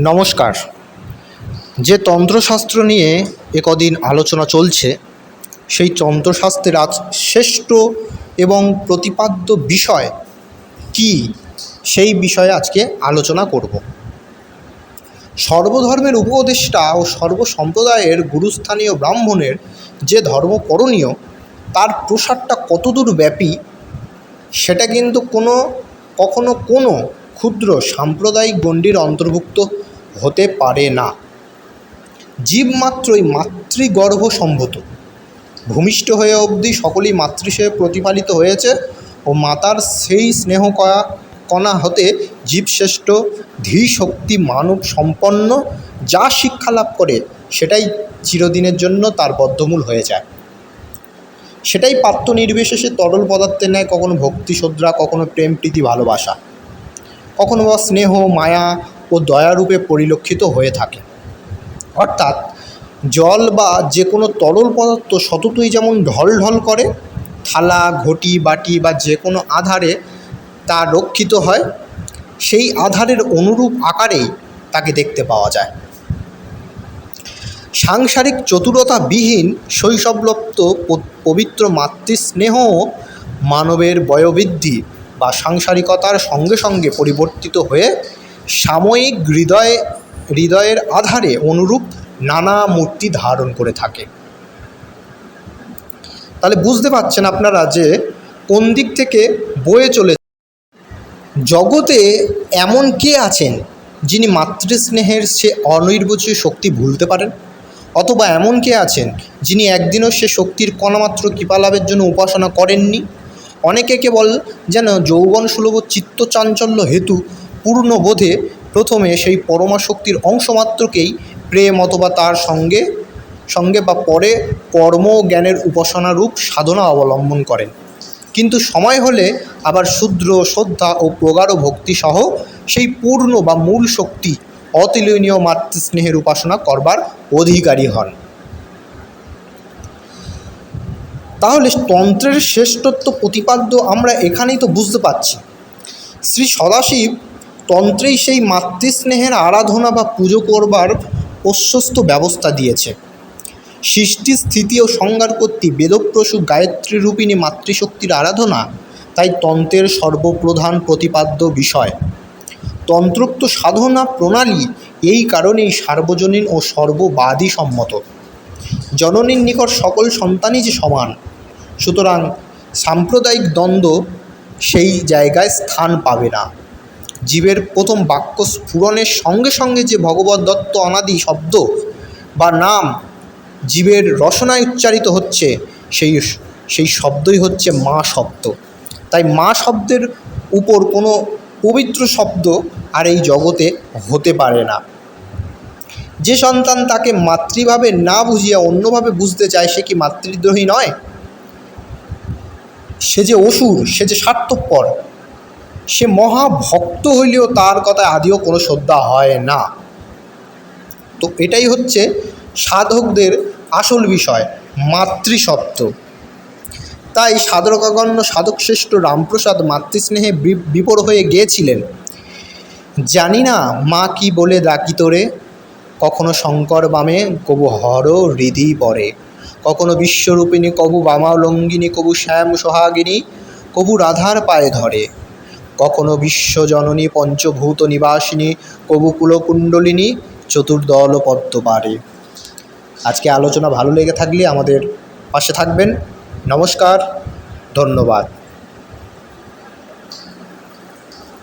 নমস্কার। যে তন্ত্রশাস্ত্র নিয়ে একদিন আলোচনা চলছে, সেই তন্ত্রশাস্ত্রের আজ শ্রেষ্ঠ এবং প্রতিপাদ্য বিষয় কি? সেই বিষয়ে আজকে আলোচনা করব। সর্বধর্মের উপদেষ্টা ও সর্বসম্প্রদায়ের গুরুস্থানীয় ব্রাহ্মণের যে ধর্ম করণীয়, তার প্রসারটা কতদূর ব্যাপী, সেটা কিন্তু কোনো, কখনো কোনো ক্ষুদ্র সাম্প্রদায়িক গণ্ডির অন্তর্ভুক্ত হতে পারে না। জীব মাত্রই মাতৃগর্ভ সম্ভূত। ভূমিষ্ঠ হয়ে অবধি সকলেই মাতৃসেবে প্রতিপালিত হয়েছে ও মাতার সেই স্নেহ কয়া, কণা হতে জীবশ্রেষ্ঠ ধী শক্তি মানব সম্পন্ন যা শিক্ষা লাভ করে, সেটাই চিরদিনের জন্য তার বদ্ধমূল হয়ে যায়। সেটাই পাত্র নির্বিশেষে তরল পদার্থের ন্যায় কখনো ভক্তি শ্রদ্ধা কখনো প্রেম প্রীতি ভালোবাসা। কখনো বা স্নেহ, মায়া ও দয়ারূপে পরিলক্ষিত হয়ে থাকে। অর্থাৎ জল বা যে কোনো তরল পদার্থ সততই যেমন ঢল ঢল করে, থালা, ঘটি, বাটি বা যে কোনো আধারে তা রক্ষিত হয়, সেই আধারের অনুরূপ আকারেই তাকে দেখতে পাওয়া যায়। সাংসারিক চতুরতাবিহীন শৈশবলপ্ত পবিত্র মাতৃস্নেহ মানবের বয়োবৃদ্ধি বা সাংসারিকতার সঙ্গে সঙ্গে পরিবর্তিত হয়ে সাময়িক হৃদয়ে, হৃদয়ের আধারে অনুরূপ নানা মূর্তি ধারণ করে থাকে। তাহলে বুঝতে পারছেন আপনারা যে কোন দিক থেকে বয়ে চলে জগতে এমন কে আছেন যিনি মাতৃস্নেহের সে অনির্বচনীয় শক্তি ভুলতে পারেন? অথবা এমন কে আছেন যিনি একদিনও সে শক্তির কণামাত্র কৃপা লাভের জন্য উপাসনা করেননি? অনেকে কেবল যেন যৌবন সুলভ চিত্ত চাঞ্চল্য হেতু পূর্ণ বোধে প্রথমে সেই পরমা শক্তির অংশমাত্রকেই প্রেম অথবা তার সঙ্গে সঙ্গে বা পরে কর্ম জ্ঞানের উপাসনারূপ সাধনা অবলম্বন করেন। কিন্তু সময় হলে আবার শুদ্র, শ্রদ্ধা ও প্রগাঢ় ভক্তিসহ সেই পূর্ণ বা মূল শক্তি অতুলনীয় মাতৃস্নেহের উপাসনা করবার অধিকারী হন। তাহলে তন্ত্রের শ্রেষ্ঠত্ব প্রতিপাদ্য আমরা এখানেই তো বুঝতে পারছি। শ্রী সদাশিব তন্ত্রেই সেই মাতৃস্নেহের আরাধনা বা পুজো করবার প্রশস্ত ব্যবস্থা দিয়েছে। সৃষ্টি, স্থিতি ও সংজ্ঞার কর্তৃ বেদপ্রসূ গায়ত্রী রূপিণী মাতৃশক্তির আরাধনা তাই তন্ত্রের সর্বপ্রধান প্রতিপাদ্য বিষয়। তন্ত্রোক্ত সাধনা প্রণালী এই কারণেই সার্বজনীন ও সর্ববাদী সম্মত। জননীর নিকট সকল সন্তানই যে সমান, সুতরাং সাম্প্রদায়িক দ্বন্দ্ব সেই জায়গায় স্থান পাবে না। জীবের প্রথম বাক্য স্ফুরণের সঙ্গে সঙ্গে যে ভগবত দত্ত অনাদি শব্দ বা নাম জীবের রসনায় উচ্চারিত হচ্ছে, সেই সেই শব্দই হচ্ছে মা শব্দ। তাই মা শব্দের উপর কোনো পবিত্র শব্দ আর এই জগতে হতে পারে না। যে সন্তান তাকে মাতৃভাবে না বুঝিয়া অন্যভাবে বুঝতে চায়, সে কি মাতৃদ্রোহী নয়? সে যে অসুর, সে যে স্বার্থপর সে মহাভক্ত হইলেও তার কথায় আদিও কোনো শ্রদ্ধা হয় না। তো এটাই হচ্ছে সাধকদের আসল বিষয়, মাতৃসত্ত্ব। তাই সাধকাগণ্য সাধকশ্রেষ্ঠ রামপ্রসাদ মাতৃস্নেহে বিপর হয়ে গিয়েছিলেন। জানি না মা কি বলে ডাকি তোরে কখনো শঙ্কর বামে, কবু হর হৃদি পরে কখনো বিশ্বরূপিণী, কবু বামালঙ্গিনী, কবু শ্যাম সোহাগিনী, কবু রাধার পায়ে ধরে। কখনো বিশ্বজননী, পঞ্চভূত নিবাসিনী কবুকুল কুণ্ডলিনী চতুর্দল পদ্ম পারে আজকে আলোচনা ভালো লেগে থাকলে আমাদের পাশে থাকবেন। নমস্কার, ধন্যবাদ।